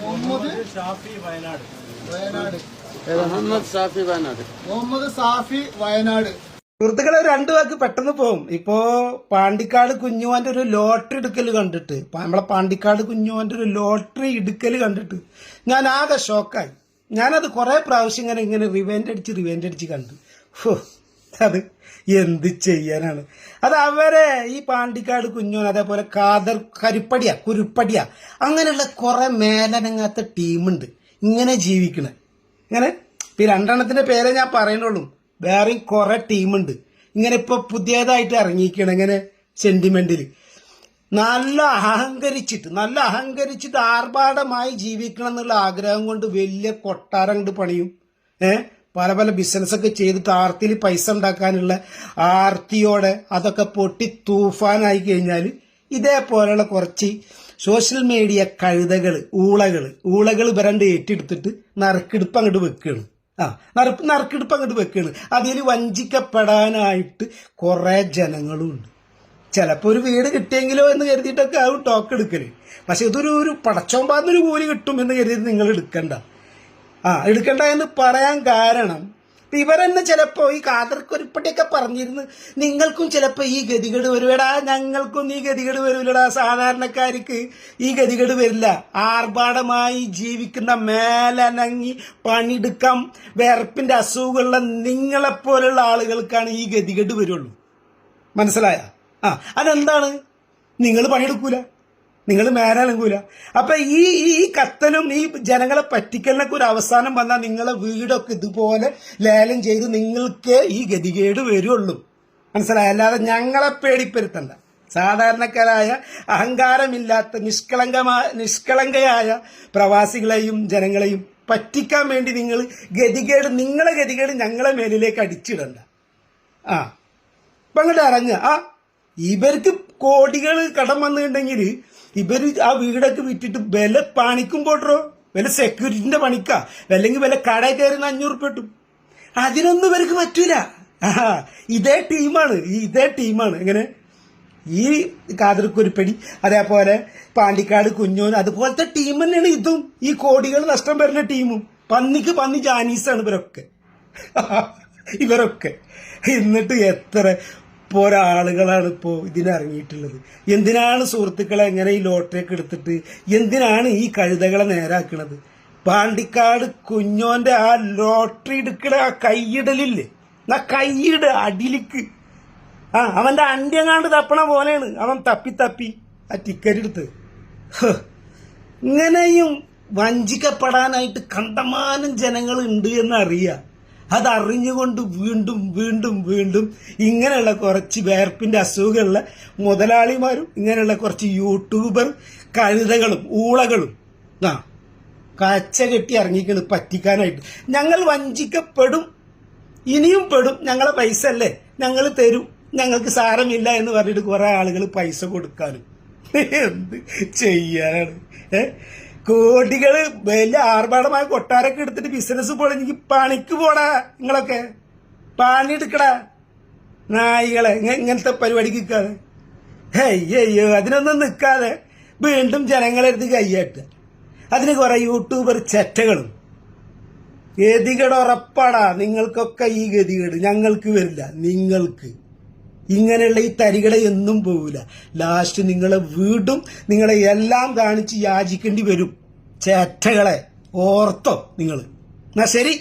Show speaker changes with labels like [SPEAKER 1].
[SPEAKER 1] മുഹമ്മദ്
[SPEAKER 2] ഷാഫി വയനാട്
[SPEAKER 1] വയനാട്
[SPEAKER 3] മുഹമ്മദ് സാഫി വയനാട്
[SPEAKER 1] മുഹമ്മദ് സാഫി വയനാട്
[SPEAKER 4] സുഹൃത്തുക്കളെ രണ്ടു വാക്ക് പെട്ടെന്ന് പോകും ഇപ്പോ പാണ്ടിക്കാട് കുഞ്ഞുവാന്റെ ഒരു ലോട്ടറി എടുക്കൽ കണ്ടിട്ട് നമ്മളെ പാണ്ടിക്കാട് കുഞ്ഞുവാന്റെ ഒരു ലോട്ടറി എടുക്കൽ കണ്ടിട്ട് ഞാൻ ആകെ ഷോക്കായി. ഞാനത് കുറെ പ്രാവശ്യം ഇങ്ങനെ ഇങ്ങനെ റിവെന്റ് അടിച്ച് റിവെന്റ് അടിച്ച് കണ്ടു. അത് എന്ത് ചെയ്യാനാണ്? അത് അവരെ ഈ പാണ്ടിക്കാട് കുഞ്ഞോൻ അതേപോലെ കാതർ കരിപ്പടിയ കുരുപ്പടിയ അങ്ങനെയുള്ള കുറെ മേലനങ്ങാത്ത ടീമുണ്ട്. ഇങ്ങനെ ജീവിക്കണേ. ഇങ്ങനെ? ഇപ്പൊ ഈ രണ്ടെണ്ണത്തിന്റെ പേരെ ഞാൻ പറയുന്നുള്ളൂ വേറെയും കുറെ ടീമുണ്ട്. ഇങ്ങനെ ഇപ്പൊ പുതിയതായിട്ട് ഇറങ്ങിയിരിക്കണം ഇങ്ങനെ സെന്റിമെന്റിൽ നല്ല അഹങ്കരിച്ചിട്ട് നല്ല അഹങ്കരിച്ചിട്ട് ആർഭാടമായി ജീവിക്കണം എന്നുള്ള ആഗ്രഹം കൊണ്ട് വലിയ കൊട്ടാരം കൊണ്ട് പണിയും. ഏഹ് പല പല ബിസിനസ്സൊക്കെ ചെയ്തിട്ട് ആർത്തിയിൽ പൈസ ഉണ്ടാക്കാനുള്ള ആർത്തിയോടെ അതൊക്കെ പൊട്ടി തൂഫാനായി കഴിഞ്ഞാൽ ഇതേപോലെയുള്ള കുറച്ച് സോഷ്യൽ മീഡിയ കഴുതകൾ ഊളകൾ ഊളകൾ വരണ്ട് ഏറ്റെടുത്തിട്ട് നറുക്കെടുപ്പ് അങ്ങോട്ട് വെക്കുകയാണ് ആ നറുപ്പ് നറുക്കെടുപ്പ് അങ്ങോട്ട് വെക്കുകയാണ് അതിൽ വഞ്ചിക്കപ്പെടാനായിട്ട് കുറേ ജനങ്ങളുണ്ട്. ചിലപ്പോൾ ഒരു വീട് കിട്ടിയെങ്കിലോ എന്ന് കരുതിയിട്ടൊക്കെ ആവും ടോക്ക് എടുക്കൽ. പക്ഷെ ഇതൊരു ഒരു പടച്ചോമ്പാന്നൊരു കൂലി കിട്ടും എന്ന് കരുതി നിങ്ങൾ എടുക്കണ്ട. ആ എടുക്കണ്ട എന്ന് പറയാൻ കാരണം ഇവരെന്നെ ചിലപ്പോ ഈ കാതർക്കൊരുപ്പടിയൊക്കെ പറഞ്ഞിരുന്ന് നിങ്ങൾക്കും ചിലപ്പോ ഈ ഗതികേട് വരുവടാ. ഞങ്ങൾക്കും ഈ ഗതികേട് വരൂലടാ സാധാരണക്കാർക്ക്. ഈ ഗതികേട് വരില്ല. ആർഭാടമായി ജീവിക്കുന്ന മേലനങ്ങി പണിയെടുക്കാം. വേർപ്പിന്റെ അസുഖമുള്ള നിങ്ങളെപ്പോലുള്ള ആളുകൾക്കാണ് ഈ ഗതികേട് വരുള്ളൂ. മനസ്സിലായ? ആ അതെന്താണ്? നിങ്ങൾ പണിയെടുക്കൂല? നിങ്ങൾ മേനലങ്കൂല അപ്പൊ ഈ ഈ കത്തലും ഈ ജനങ്ങളെ പറ്റിക്കലിനൊക്കെ ഒരു അവസാനം വന്നാൽ നിങ്ങളെ വീടൊക്കെ ഇതുപോലെ ലേലം ചെയ്ത് നിങ്ങൾക്ക് ഈ ഗതികേട് വരുള്ളൂ. മനസ്സിലായ? അല്ലാതെ ഞങ്ങളെ പേടിപ്പെടുത്തണ്ട. സാധാരണക്കാരായ അഹങ്കാരമില്ലാത്ത നിഷ്കളങ്കമായ നിഷ്കളങ്കയായ പ്രവാസികളെയും ജനങ്ങളെയും പറ്റിക്കാൻ വേണ്ടി നിങ്ങൾ ഗതികേട് നിങ്ങളെ ഗതികേട് ഞങ്ങളെ മേലിലേക്ക് അടിച്ചിടണ്ട. ആ. ഇപ്പൊ അങ്ങോട്ട് ഇറങ്ങുക ആ. ഇവർക്ക് കോടികൾ കടം വന്നിട്ടുണ്ടെങ്കിൽ ഇവർ ആ വീടൊക്കെ വിറ്റിട്ട് വില പണിക്കും പോട്ടോ വില സെക്യൂരിറ്റിന്റെ പണിക്കാ. അല്ലെങ്കിൽ വില കടയിൽ കയറുന്ന അഞ്ഞൂറ് ഉറുപ്പിക കിട്ടും. അതിനൊന്നും ഇവർക്ക് പറ്റൂല. ഇതേ ടീമാണ് ഇതേ ടീമാണ്. എങ്ങനെ? ഈ കാതിർക്കുരുപ്പടി അതേപോലെ പാണ്ടിക്കാട് കുഞ്ഞോൻ അതുപോലത്തെ ടീം തന്നെയാണ് ഇതും. ഈ കോടികൾ നഷ്ടം വരുന്ന ടീമും. പന്നിക്ക് പന്നി ജാനീസാണ് ഇവരൊക്കെ. ഇവരൊക്കെ. എന്നിട്ട് എത്ര പോരാ ആളുകളാണ് ഇപ്പോൾ ഇതിനിറങ്ങിയിട്ടുള്ളത്. എന്തിനാണ് സുഹൃത്തുക്കളെ എങ്ങനെ ഈ ലോട്ടറിയൊക്കെ എടുത്തിട്ട് എന്തിനാണ് ഈ കഴുതകളെ നേരാക്കണത്? പാണ്ടിക്കാട് കുഞ്ഞോന്റെ ആ ലോട്ടറി എടുക്കണ ആ കൈയിടലില്ലേ? ആ കൈയിട അടിലിക്ക് ആ അവന്റെ അന്ത്യങ്ങാണ്ട് തപ്പണ പോലെയാണ് അവൻ തപ്പി തപ്പി ആ ടിക്കറ്റ് എടുത്ത്. ഇങ്ങനെയും വഞ്ചിക്കപ്പെടാനായിട്ട് കണ്ടമാനം ജനങ്ങൾ ഉണ്ട് എന്നറിയാം. അതറിഞ്ഞുകൊണ്ട് വീണ്ടും വീണ്ടും വീണ്ടും ഇങ്ങനെയുള്ള കുറച്ച് വേർപ്പിന്റെ അസുഖമുള്ള മുതലാളിമാരും ഇങ്ങനെയുള്ള കുറച്ച് യൂട്യൂബർ കഴുതകളും ഊളകളും ആ കച്ച കെട്ടി ഇറങ്ങിക്കണ് പറ്റിക്കാനായിട്ട്. ഞങ്ങൾ വഞ്ചിക്കപ്പെടും ഇനിയും പെടും ഞങ്ങളെ പൈസ അല്ലേ? ഞങ്ങൾ തരും ഞങ്ങൾക്ക് സാരമില്ല എന്ന് പറഞ്ഞിട്ട് കുറേ ആളുകൾ പൈസ കൊടുക്കാനും. എന്ത് ചെയ്യാനാണ്? ഏ? കോടികൾ വലിയ ആർഭാടമായ കൊട്ടാരൊക്കെ എടുത്തിട്ട് ബിസിനസ് എനിക്ക് പണിക്ക് പോടാ നിങ്ങളൊക്കെ. പണി എടുക്കടാ. നായികളെ ഇങ്ങ- ഇങ്ങനത്തെ പരിപാടിക്ക് നിൽക്കാതെ അയ്യോ അതിനൊന്നും നിൽക്കാതെ വീണ്ടും ജനങ്ങളെ അടുത്ത് കയ്യാട്ടുക അതിന് കുറെ യൂട്യൂബർ ചെറ്റകളും. ഗതികേട് ഉറപ്പാടാ. നിങ്ങൾക്കൊക്കെ ഈ ഗതികേട് ഞങ്ങൾക്ക് വരില്ല. നിങ്ങൾക്ക്. ഇങ്ങനെയുള്ള ഈ തരികട എന്നും പോവില്ല ലാസ്റ്റ് നിങ്ങളെ വീടും നിങ്ങളെ എല്ലാം കാണിച്ച് യാചിക്കേണ്ടി വരും. ചേറ്റകളെ ഓർത്തോ നിങ്ങൾ എന്നാ ശരി?